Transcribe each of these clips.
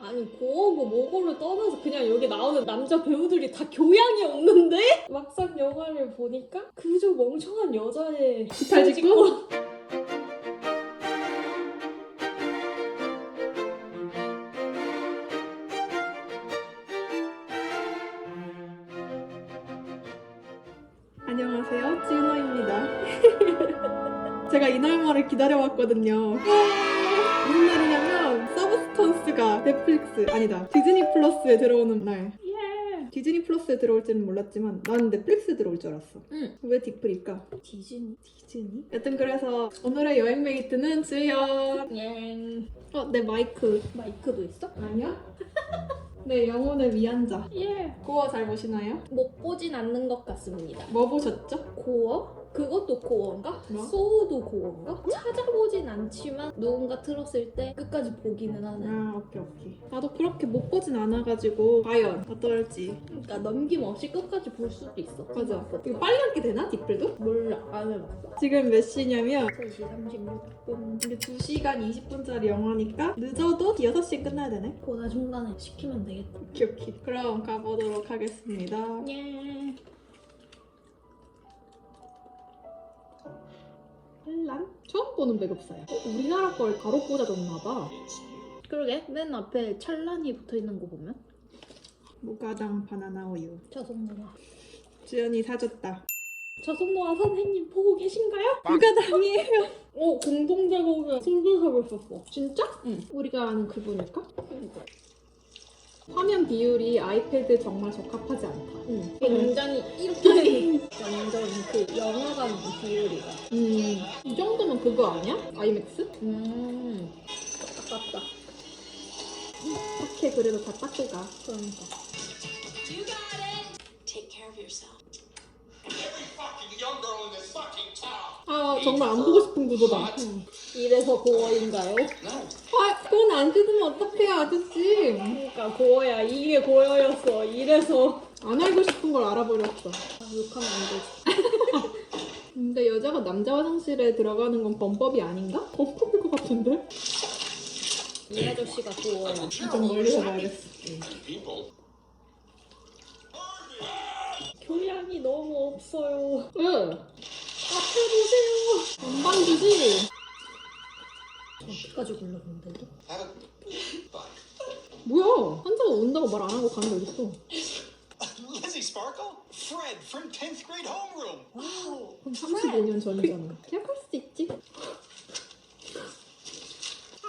아니 고어고 뭐고를 떠나서 그냥 여기 나오는 남자 배우들이 다 교양이 없는데 막상 영화를 보니까 그저 멍청한 여자의 기타 짓고? 안녕하세요, 지은호입니다. 제가 이날만을 기다려왔거든요. 무슨 날이냐면 넷플릭스 아니다 디즈니 플러스에 들어오는 날. 예. 디즈니 플러스에 들어올 줄은 몰랐지만 난 넷플릭스에 들어올 줄 알았어. 응. 왜 디플일까? 디즈니 디즈니? 여튼 그래서 오늘의 여행 메이트는 주연. 예. 어, 내 마이크. 마이크도 있어? 아니야? 내 영혼의 위안자. 예. 고어 잘 보시나요? 못 보진 않는 것 같습니다. 뭐 보셨죠? 고어? 그것도 고어인가? 뭐? 소우도 고어인가? 찾아보진 않지만 누군가 틀었을 때 끝까지 보기는 하는. 아, 오케이, 오케이. 나도 그렇게 못 보진 않아가지고 과연 어떨지. 그러니까 넘김없이 끝까지 볼 수도 있어. 맞아. 이거 빨리 앉게 되나? 디플도? 몰라. 안 해봤어. 지금 몇 시냐면 3시 36분. 우리 2시간 20분짜리 영화니까 늦어도 6시에 끝나야 되네. 보다 중간에 시키면 되겠다. 오케이, 오케이. 그럼 가보도록 하겠습니다. 예. 한란? 처음 보는 배급사야. 어, 우리나라 걸 바로 꽂아줬나 봐. 그러게 맨 앞에 찰란이 붙어 있는 거 보면 무가당 바나나 우유. 저송노아 주연이 사줬다. 저송노아 선생님 보고 계신가요? 무가당이에요. 어 공동 작업에 솔비섭을 썼어. 진짜? 응. 우리가 아는 그분일까? 화면 비율이 아이패드 정말 적합하지 않다. 응. 굉장히 이렇게 완전 그 영화관 비율이다. 음, 이 정도면 그거 아니야? 아이맥스? 음. 아깝다. 딱해 그래도 다 닦을까? 그러니까. You got it. Take care of yourself. 아 정말 안 보고 싶은 구조다. 응. 이래서 고어인가요? 아 그건 안 뜯으면 어떡해 아저씨. 그러니까 고어야. 이게 고어였어. 이래서 안 알고 싶은 걸 알아버렸어. 아, 욕하면 안 되지. 근데 여자가 남자 화장실에 들어가는 건 범법이 아닌가? 범법일 것 같은데? 이 아저씨가 고어야. 좀 멀리서 봐야겠어. 교양이 너무 없어요. 응. 앞에 보세요. 건방지지? 어디까지 굴러본데. 뭐야? 환자가 온다고 말 안 하고 가는 게 어딨어? Sparkle? Fred from 10th grade homeroom. Wow. 그럼 35년 전이잖아. 기억할 수도 있지.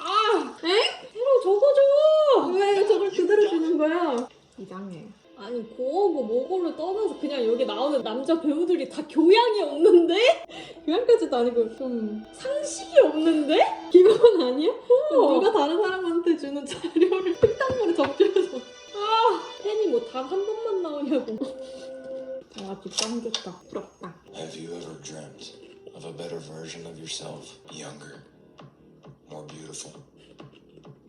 아! 엥? 새로 적어줘. 왜 저걸 그대로 주는 거야? 이상해. 아니 고어고 뭐고를 떠나서 그냥 여기 나오는 남자 배우들이 다 교양이 없는데 교양까지도 아니고 좀 상식이 없는데? 기본 아니야? 누가 다른 사람한테 주는 자료를 흙탕물에 적셔서 팬이 뭐 단 한 번만 나오냐고. 아 뒷감겼다 부럽다 Have you ever dreamt of a better version of yourself? Younger, more beautiful,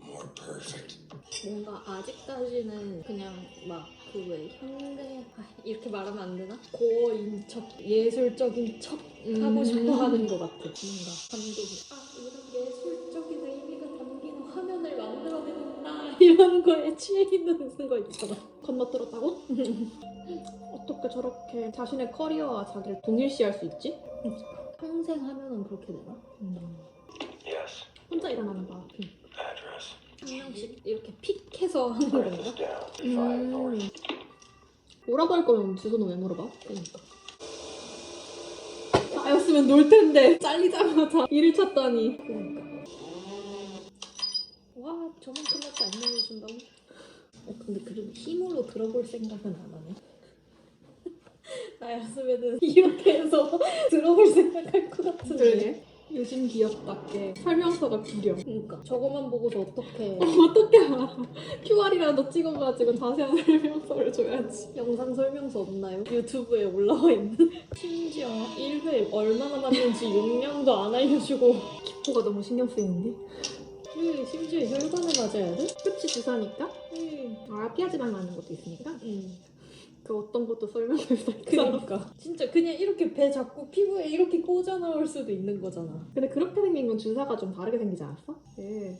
more perfect. 뭔가 아직까지는 그냥 막 그 왜 현대 아, 이렇게 말하면 안 되나? 고어인 척 예술적인 척 음. 하고 싶어 하는 것 같아. 뭔가 감독이 아 이런 예술적인 의미가 담긴 화면을 만들어낸다 이런 거에 취해 있는 거 있잖아. 건너들었다고? 어떻게 저렇게 자신의 커리어와 자기를 동일시할 수 있지? 평생 하면은 그렇게 되나? Yes. 혼자 일어나는 봐 Address. 한 명씩 이렇게 픽해서 하는 건가? Five 음. north. 뭐라고 할 거면 주소는 왜 물어봐? 그러니까 나였으면 놀 텐데 잘리자마자 일을 찾다니 그러니까. 와 저만큼밖에 안 내려준다고? 어 근데 그래도 힘으로 들어볼 생각은 안 하네. 나였으면은 이렇게 해서 들어볼 생각할 것 같은데. 그러게 요즘 기업답게 설명서가 구려 그러니까 저거만 보고서 어떻게 어떻게 알아 QR이라도 찍어가지고 자세한 설명서를 줘야지 영상 설명서 없나요? 유튜브에 올라와 있는. 심지어 1회 얼마나 남는지 용량도 안 알려주고. 기포가 너무 신경 쓰이는데 음, 심지어 혈관을 맞아야 돼? 끝이 주사니까 음. 아 피하지 말라는 것도 있으니까 음. 그 어떤 것도 설명을 다 그러니까 진짜 그냥 이렇게 배 잡고 피부에 이렇게 꽂아 넣을 수도 있는 거잖아. 근데 그렇게 생긴 건 주사가 좀 다르게 생기지 않았어? 예.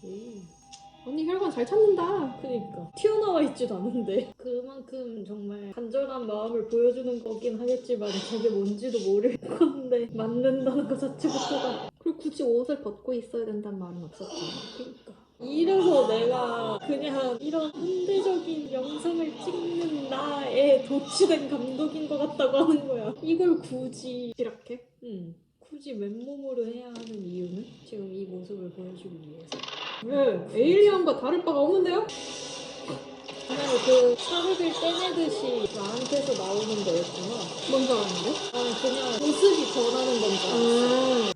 언니 혈관 잘 찾는다. 그니까 튀어나와 있지도 않은데 그만큼 정말 간절한 마음을 보여주는 거긴 하겠지만 저게 뭔지도 모를 건데 맞는다는 것 자체부터가 굳이 옷을 벗고 있어야 된다는 말은 없었잖아. 그니까 이래서 내가 그냥 이런 현대적인 영상을 찍는 나에 도취된 감독인 것 같다고 하는 거야 이걸 굳이 이렇게? 음, 굳이 맨몸으로 해야 하는 이유는 지금 이 모습을 보여주기 위해서 왜? 에일리언과 다를 바가 없는데요? 그냥 그 사극을 떼내듯이 나한테서 나오는 거였구나 뭔지 알았는데? 아 그냥 모습이 변하는 건줄 알았어 음.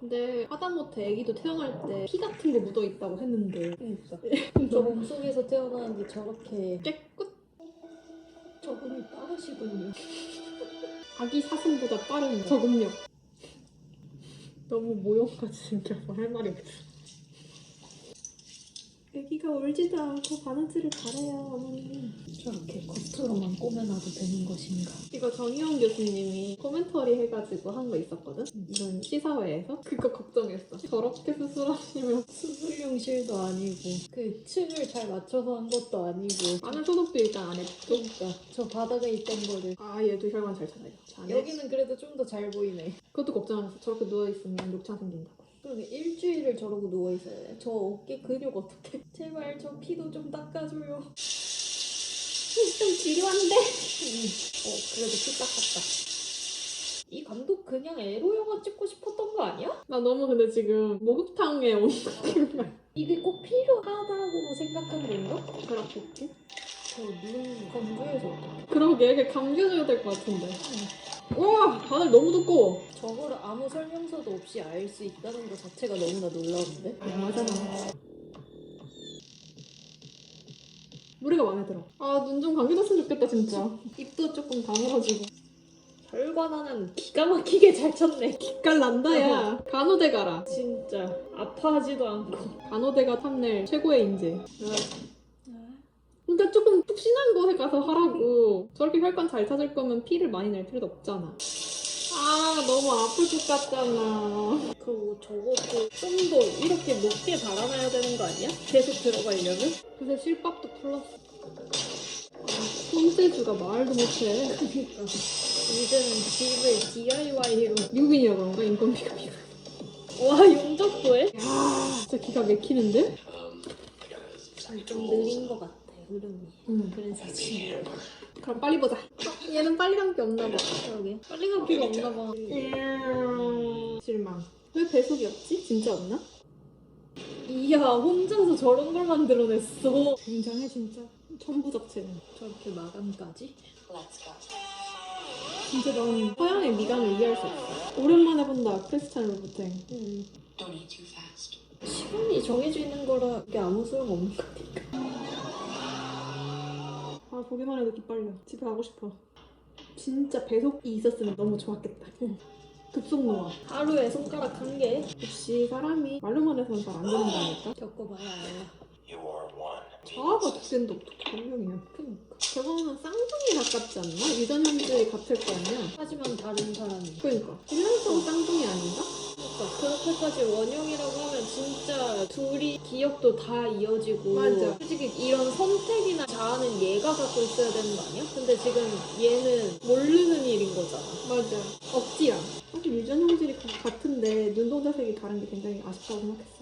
근데 하다못해 애기도 태어날 때 피 같은 거 묻어 있다고 했는데. 그러니까 저 몸속에서 태어나는데 저렇게 깨끗? 저분이 빠르시군요. 아기 사슴보다 빠른 적응력. 너무 모형같이 생겨서 할 말이 없어. 애기가 울지도 않고 바느질을 잘해요, 어머니. 저렇게 겉으로만 꼬매놔도 되는 것인가 이거 정희원 교수님이 코멘터리 해가지고 한 거 있었거든? 이런 시사회에서? 그거 걱정했어. 저렇게 수술하시면 수술용실도 아니고 그 층을 잘 맞춰서 한 것도 아니고 안에 소독도 일단 안 했죠? 그러니까 저 바닥에 있던 거를 아, 얘도 혈관 잘 찾아요. 여기는 그래도 좀 더 잘 보이네 그것도 걱정했어. 저렇게 누워있으면 녹차 생긴다고. 그러게 일주일을 저러고 누워 있어야 돼. 저 어깨 근육 어떡해. 제발 저 피도 좀 닦아줘요. 좀 지루한데? 어, 그래도 피 닦았다. 이 감독 그냥 에로 영화 찍고 싶었던 거 아니야? 나 너무 근데 지금 목욕탕에 온 느낌이야. 이게 꼭 필요하다고 생각한 건가? 그렇겠지? 저눈 건조해서 어떡해. 그러게, 이게 감겨줘야 될 것 같은데. 와, 바늘 너무 두꺼워. 저거를 아무 설명서도 없이 알 수 있다는 것 자체가 너무나 놀라운데? 맞아. 노래가 마음에 들어. 아, 눈 좀 감겨줬으면 좋겠다, 진짜. 입도 조금 다물어지고. 혈관 하나는 기가 막히게 잘 쳤네. 깔난다, 야. 간호대 가라. 진짜 아파하지도 않고. 간호대가 탐낼 최고의 인재. 그러니까 조금 푹신한 곳에 가서 하라고. 저렇게 혈관 잘 찾을 거면 피를 많이 낼 필요도 없잖아. 아, 너무 아플 것 같잖아. 그리고 저것도 좀 더 이렇게 높게 달아놔야 되는 거 아니야? 계속 들어가려면? 근데 실밥도 플러스. 아, 손재주가 말도 못해. 그러니까 이제는 집을 DIY로 미국인이라 그런가? 인건비가 미국. 와 용접도 해? 야, 진짜 기가 막히는데? 좀 느린 것 같아 흐름이 응. 그래서 지금 그럼 빨리 보자. 얘는 빨리 간 게 없나 봐. 그러게 빨리 갈 필요 없나 봐 음, 실망. 왜 배속이 없지? 진짜 없나? 이야 혼자서 저런 걸 만들어냈어 굉장해 진짜. 천부 자체는. 저렇게 마감까지? 진짜 난 서양의 미간을 이해할 수 없어. 오랜만에 본다 크리스찬. 음. Fast. 시간이 정해져 있는 거라 이게 아무 소용 없는 거니까 아 보기만 해도 기빨려. 집에 가고 싶어. 진짜 배속이 있었으면 너무 좋았겠다. 급속노화. 하루에 손가락 한 개 역시 사람이 말로만 해서는 잘안 된다니까. 겪어봐야 알아 You are one. 자아가 두 개인데 어떻게 한 명이야? 그니까 저거는 쌍둥이 가깝지 않나? 유전형들이 같을 거 아니야? 하지만 다른 사람이 그러니까 일란성 쌍둥이 아닌가? 그러니까 그렇게까지 원형이라고 하면 진짜 둘이 기억도 다 이어지고 맞아. 솔직히 이런 선택이나 자아는 얘가 갖고 있어야 되는 거 아니야? 근데 지금 얘는 모르는 일인 거잖아 맞아. 억지야. 사실 유전 형질이 가- 같은데 눈동자색이 다른 게 굉장히 아쉽다고 생각했어.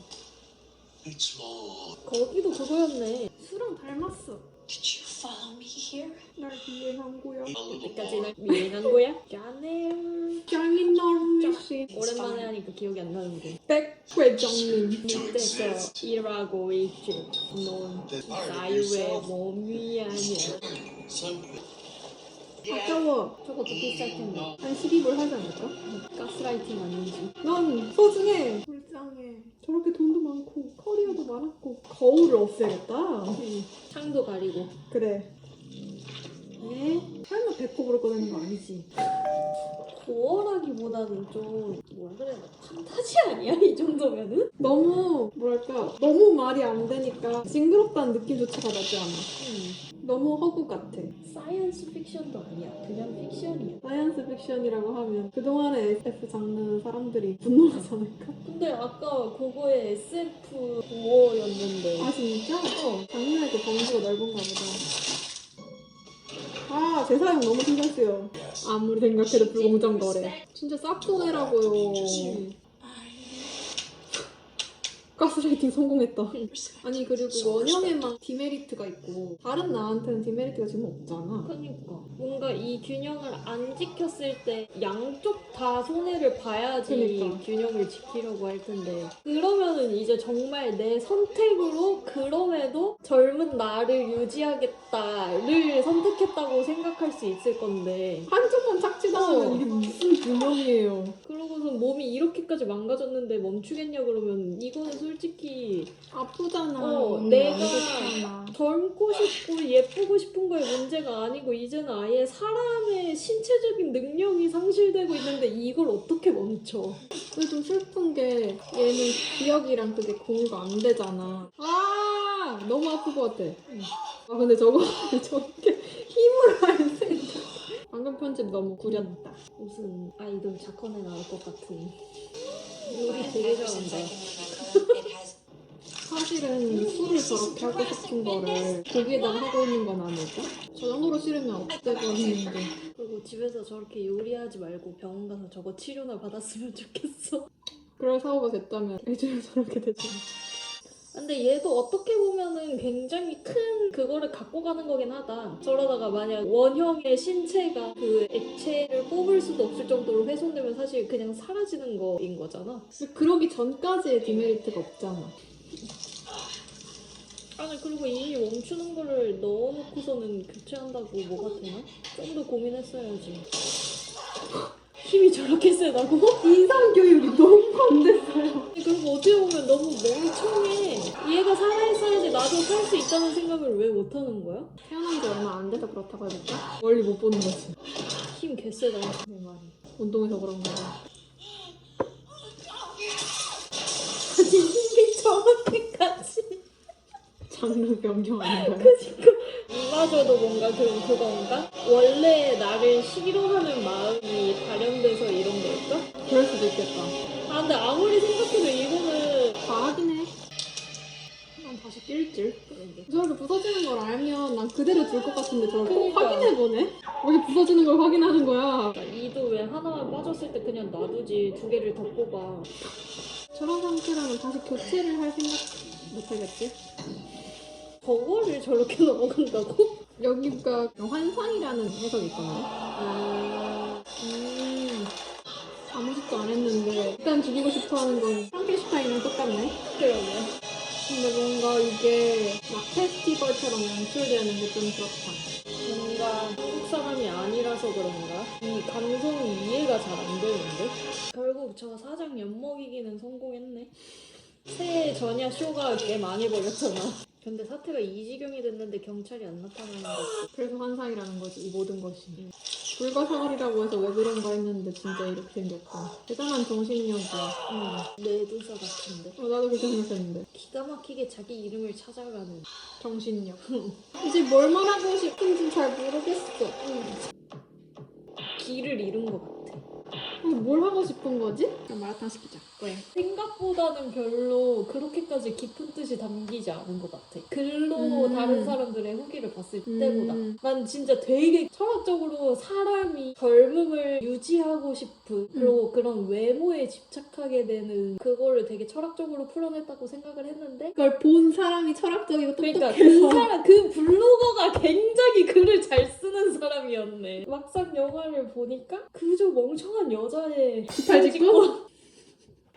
거기도 그거였네 수랑 닮았어. Did you follow me here? 날 비행한 거야. 여기까지 날 미행한 거야? 짠해 짱인 너무씨. 오랜만에 하니까 기억이 안 나는데 백회장님. 밑에서 일하고 있지 넌 자유의 몸이 아니야 아까워. 저것도 비쌀 텐데 한 12불 하지 않을까? 가스라이팅 아닌지 넌 소중해. 불쌍해. 저렇게 돈도 많고 커리어도 많았고 거울을 없애야겠다. 창도 가리고 그래. 에? 설마 배꼽으로 꺼내는 거 아니지? 고어라기보다는 좀 뭐라 되나 판타지 아니야 이 정도면은? 너무 뭐랄까 너무 말이 안 되니까 징그럽다는 느낌조차가 나지 않아. 음. 너무 허구 같아. 사이언스 픽션도 아니야. 그냥 픽션이야. 사이언스 픽션이라고 하면 그동안의 SF 장르 사람들이 분노하지 않을까? 근데 아까 그거에 SF 5어였는데 아 진짜? 어 장르에도 범주가 넓은가 보다. 아 재사용 너무 신경 쓰여. 아무리 생각해도 불공정 거래. 진짜 싹돈해라고요. 가스라이팅 성공했다. 아니 그리고 원형에만 디메리트가 있고 다른 나한테는 디메리트가 지금 없잖아. 그러니까 뭔가 이 균형을 안 지켰을 때 양쪽 다 손해를 봐야지 그러니까. 균형을 지키려고 할 텐데 그러면은 이제 정말 내 선택으로 그럼에도 젊은 나를 유지하겠다를 선택했다고 생각할 수 있을 건데 한쪽만 착취당하면 어. 이게 무슨 균형이에요. 그러고선 몸이 이렇게까지 망가졌는데 멈추겠냐 그러면 이거는 솔직히 아프잖아. 어, 언니 내가. 젊고 싶고 예쁘고 싶은 거에 문제가 아니고 이제는 아예 사람의 신체적인 능력이 상실되고 있는데 이걸 어떻게 멈춰? 근데 좀 슬픈 게 얘는 기억이랑 그게 공유가 안 되잖아. 아 너무 아플 것 같아. 아 근데 저거 저렇게 힘으로 할 생각. 방금 편집 너무 구렸다. 무슨 아이돌 작화에 나올 것 같은 요리 되게 잘한다 has 사실은 술을 저렇게 하고 싶은 거를 고기에다가 하고 있는 건 아닐까? 저 정도로 싫으면 없애고 했는데. 그리고 집에서 저렇게 요리하지 말고 병원 가서 저거 치료나 받았으면 좋겠어 그럴 사고가 됐다면 애초에 저렇게 되지. 근데 얘도 어떻게 보면은 굉장히 큰 그거를 갖고 가는 거긴 하다. 저러다가 만약 원형의 신체가 그 액체를 뽑을 수도 없을 정도로 훼손되면 사실 그냥 사라지는 거인 거잖아. 그러기 전까지의 디메리트가 없잖아. 아니 그리고 이미 멈추는 거를 넣어놓고서는 교체한다고 뭐가 되나? 좀 더 고민했어야지. 힘이 저렇게 세다고? 인상 교육이 너무 반대어요. 그리고 어떻게 보면 너무 멍청해. 얘가 살아있어야지 나도 살 수 있다는 생각을 왜 못하는 거야? 태어난 지 얼마 안 돼서 그렇다고 해볼까? 멀리 못 보는 거지. 힘 개세다 내 말이. 운동해서 그런가 봐. 아니 힘이 저렇게까지. 장르 변경 아닌가요? 이마저도 뭔가 그런 그건가? 원래 나를 싫어하는 마음이 발현돼서 이런 걸까? 그럴 수도 있겠다. 아 근데 아무리 생각해도 이거는 과하긴 해. 난 다시 낄줄. 저렇게 부서지는 걸 알면 난 그대로 둘 것 같은데 저걸 꼭 그러니까. 확인해보네? 왜 부서지는 걸 확인하는 거야? 그러니까 이도 왜 하나만 빠졌을 때 그냥 놔두지 두 개를 더 뽑아. 저런 상태라면 다시 교체를 할 생각 못하겠지? 저거를 저렇게 넘어간다고? 여기가 환상이라는 해석이 있거든요. 아, 음, 아무 짓도 안 했는데 일단 죽이고 싶어하는 건 프랑켄슈타인이랑 똑같네. 그러네. 근데 뭔가 이게 막 페스티벌처럼 연출되는 게 좀 그렇다. 뭔가 한국 사람이 아니라서 그런가? 이 감성이 이해가 잘 안 되는데? 결국 저 사장 엿먹이기는 성공했네. 새해 전야 쇼가 꽤 많이 벌렸잖아. 근데 사태가 이 지경이 됐는데 경찰이 안 나타나는 거지. 그래서 환상이라는 거지 이 모든 것이. 불가사리라고 해서 왜 그런가 했는데 진짜 이렇게 생겼다. 대단한 정신력이야. 응, 내두사 같은데. 어, 나도 그렇게 생각했는데. 기가 막히게 자기 이름을 찾아가는. 정신력. 이제 뭘 말하고 싶은지 잘 모르겠어. 길을 잃은 것 같아. 뭘 하고 싶은 거지? 그냥 마라탕 시키자. 왜? 생각보다는 별로 그렇게까지 깊은 뜻이 담기지 않은 것 같아. 글로 음. 다른 사람들의 후기를 봤을 음. 때보다. 난 진짜 되게 철학적으로 사람이 젊음을 유지하고 싶은 그리고 그런 외모에 집착하게 되는 그거를 되게 철학적으로 풀어냈다고 생각을 했는데 그걸 본 사람이 철학적이고 그러니까 똑똑해서 그 사람 그 블로거가 굉장히 글을 잘 쓰는 사람이었네. 막상 영화를 보니까 그저 멍청한 여자 의 깃발?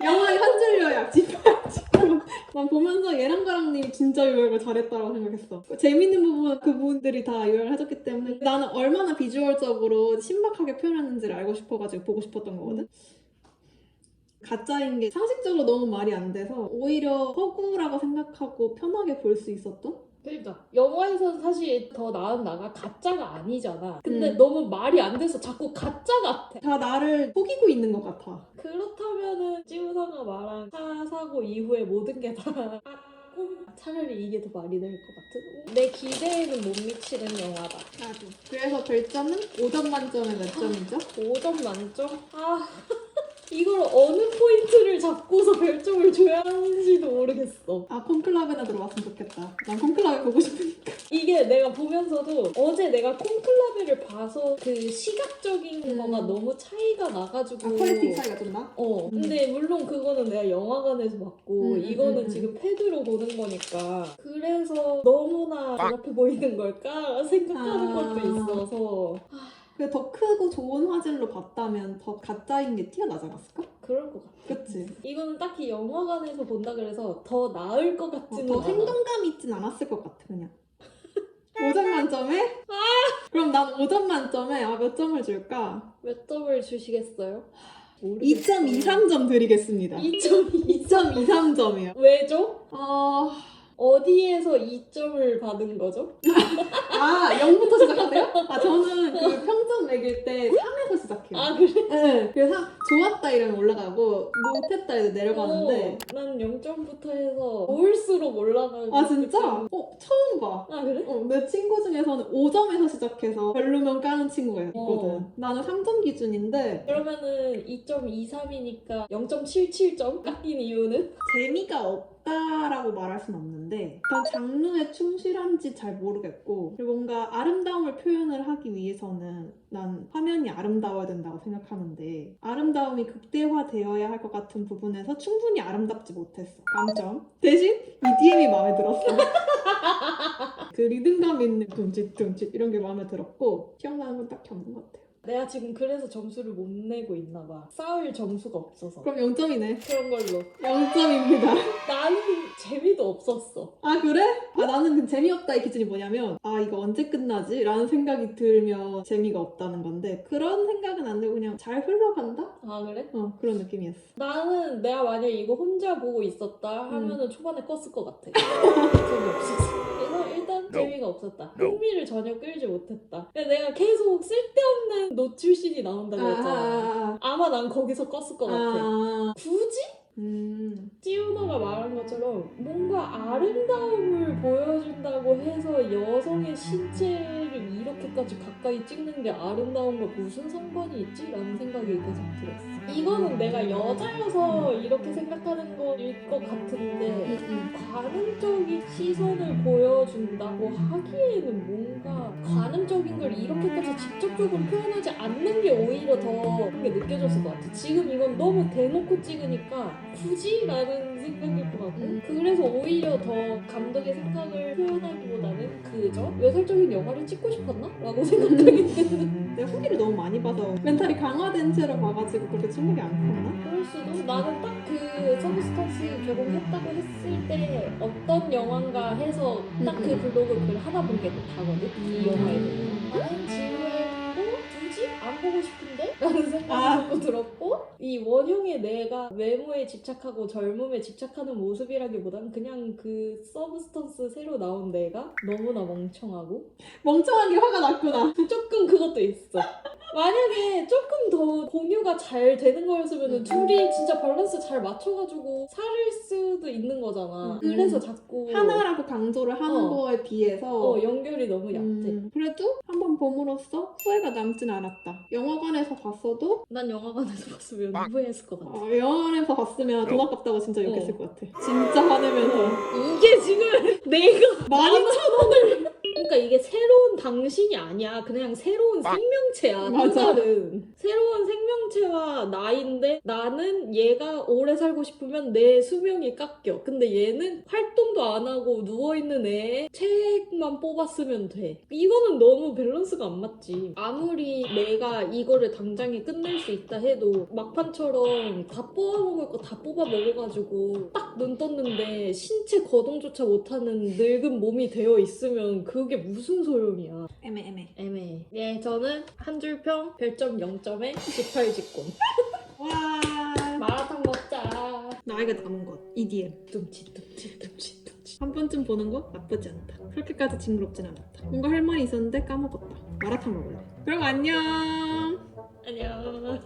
영화의 한줄 요약 짚어야 지금 난 보면서 얘랑 가랑님이 진짜 요약을 잘했다고 생각했어 재밌는 부분은 그분들이 다 요약을 해줬기 때문에 나는 얼마나 비주얼적으로 신박하게 표현했는지를 알고 싶어가지고 보고 싶었던 거거든 가짜인 게 상식적으로 너무 말이 안 돼서 오히려 허구라고 생각하고 편하게 볼 수 있었던? 그러니까 영화에서는 사실 더 나은 나가 가짜가 아니잖아. 근데 음. 너무 말이 안 돼서 자꾸 가짜 같아. 다 나를 속이고 있는 것 같아 그렇다면은 찌우사가 말한 차 사고 이후에 모든 게다 조금 차라리 이게 더 말이 될 것 같은 내 기대에는 못 미치는 영화다. 나도. 그래서 별점은 5점 만점에 몇 점이죠? 5점 만점? 아 이걸 어느 포인트를 잡고서 별점을 줘야 하는지도 모르겠어. 아 콘클라베나 들어왔으면 좋겠다. 난 콘클라베 보고 싶으니까. 이게 내가 보면서도 어제 내가 콘클라베를 봐서 그 시각적인 음. 거가 너무 차이가 나가지고 아 퀄리티 차이가 좀 나? 어 음. 근데 물론 그거는 내가 영화관에서 봤고 음, 이거는 음, 음. 지금 패드로 보는 거니까 그래서 너무나 조잡해 보이는 걸까 생각하는 아. 것도 있어서 근데 더 크고 좋은 화질로 봤다면 더 가짜인 게 티가 나지 않았을까? 그럴 것 같아. 그치? 이거는 딱히 영화관에서 본다 그래서 더 나을 것 어, 같지는 더 않아. 생동감 있진 않았을 것 같아 그냥 5점 만점에? 그럼 난 5점 만점에 아, 몇 점을 줄까? 몇 점을 주시겠어요? 2.23점 드리겠습니다 2.2. 2.23점이요 왜죠? 어... 어디에서 2점을 받은 거죠? 아 0부터 시작하세요? 아 저는 그 평점 매길 때 3에서 시작해요 아 그래? 네. 그래서 좋았다 이러면 올라가고 못했다 이러면 내려가는데 어, 난 0점부터 해서 올수록 올라가고 아 진짜? 어 처음 봐 아 그래? 어, 내 친구 중에서는 5점에서 시작해서 별로면 까는 친구가 있거든. 어. 나는 3점 기준인데 그러면은 2.23이니까 0.77점 깎인 이유는? 재미가 없 다라고 말할 순 없는데 일단 장르에 충실한지 잘 모르겠고 뭔가 아름다움을 표현을 하기 위해서는 난 화면이 아름다워야 된다고 생각하는데 아름다움이 극대화되어야 할 것 같은 부분에서 충분히 아름답지 못했어. 감점. 대신 EDM이 마음에 들었어. 그 리듬감 있는 둠칫 둠칫 이런 게 마음에 들었고 기억나는 건 딱히 없는 것 같아요. 내가 지금 그래서 점수를 못 내고 있나 봐. 쌓을 점수가 없어서. 그럼 0점이네. 그런 걸로. 0점입니다. 나는 재미도 없었어. 아 그래? 아 나는 그 재미없다의 기준이 뭐냐면 아 이거 언제 끝나지? 라는 생각이 들면 재미가 없다는 건데 그런 생각은 안 들고 그냥 잘 흘러간다? 아 그래? 어 그런 느낌이었어. 나는 내가 만약 이거 혼자 보고 있었다 음. 하면은 초반에 껐을 것 같아. 재미없었어. 일단 재미가 없었다. 흥미를 전혀 끌지 못했다. 그래서 내가 계속 쓸데없는 노 출신이 나온다 그랬잖아. 아, 아마 난 거기서 껐을 것 아, 같아. 아. 굳이? 음. 찌우너가 말한 것처럼 뭔가 아름다움을 보여준다고 해서 여성의 신체를 이렇게까지 가까이 찍는 게 아름다움과 무슨 상관이 있지? 라는 생각이 계속 들었어. 이거는 내가 여자여서 이렇게 생각하는 거일 것 같은데 음, 관음적인 시선을 보여준다고 하기에는 뭔가 관음적인 걸 이렇게까지 직접적으로 표현하지 않는 게 오히려 더 그게 느껴졌을 것 같아. 지금 이건 너무 대놓고 찍으니까 굳이? 라는 생각일 것 같고 음. 그래서 오히려 더 감독의 생각을 표현하기보다는 그저 외설적인 영화를 찍고 싶었나? 라고 생각하기 때문에 내가 후기를 너무 많이 봐서 멘탈이 강화된 채로 봐가지고 그렇게 충격이 안 컸나? 그럴 수도 나는 딱 그 서브스턴스 개봉했다고 했을 때 어떤 영화인가 해서 딱그 음, 음. 블로그 글 하나 본게 다거든 이 음. 영화에 대해서 나는 지루해도 굳이 안 보고 싶은데? 라는 생각이 아. 자꾸 들었고 이 원흉의 내가 외모에 집착하고 젊음에 집착하는 모습이라기보다는 그냥 그 서브스턴스 새로 나온 내가 너무나 멍청하고 멍청한 게 화가 났구나. 조금 그것도 있어. 만약에 조금 더 공유가 잘 되는 거였으면 음. 둘이 진짜 밸런스 잘 맞춰가지고 살을 수도 있는 거잖아. 음. 그래서 자꾸 하나라고 강조를 하는 어. 거에 비해서 어, 연결이 너무 얕아. 음, 그래도 한번 봄으로써 후회가 남진 않았 다. 영화관에서 봤어도 난 영화관에서 봤으면 후회했을 것 같아. 어, 영화관에서 봤으면 돈 아깝다고 진짜 욕했을 것 같아. 진짜 화내면서 이게 지금 내가 많이 그러니까 이게 새로운 당신이 아니야. 그냥 새로운 생명체야. 또 맞아. 다른 새로운 생명체와 나인데 나는 얘가 오래 살고 싶으면 내 수명이 깎여. 근데 얘는 활동도 안 하고 누워 있는 애에 책만 뽑았으면 돼. 이거는 너무 밸런스가 안 맞지. 아무리 내가 이거를 당장에 끝낼 수 있다 해도 막판처럼 다 뽑아 먹을 거 다 뽑아 먹어가지고 딱 눈 떴는데 신체 거동조차 못하는 늙은 몸이 되어 있으면 그게 무슨 소용이야. 애매 애매. 애매해. 네, 저는 한 줄평 별점 0점에 18직권. 와 마라탕 먹자. 나이가 남은 것 EDM 뚱치 뚱치 뚱치 뚱치. 한 번쯤 보는 거 나쁘지 않다. 그렇게까지 징그럽진 않았다. 뭔가 할 말이 있었는데 까먹었다. 마라탕 먹을래. 그럼 안녕. 안녕.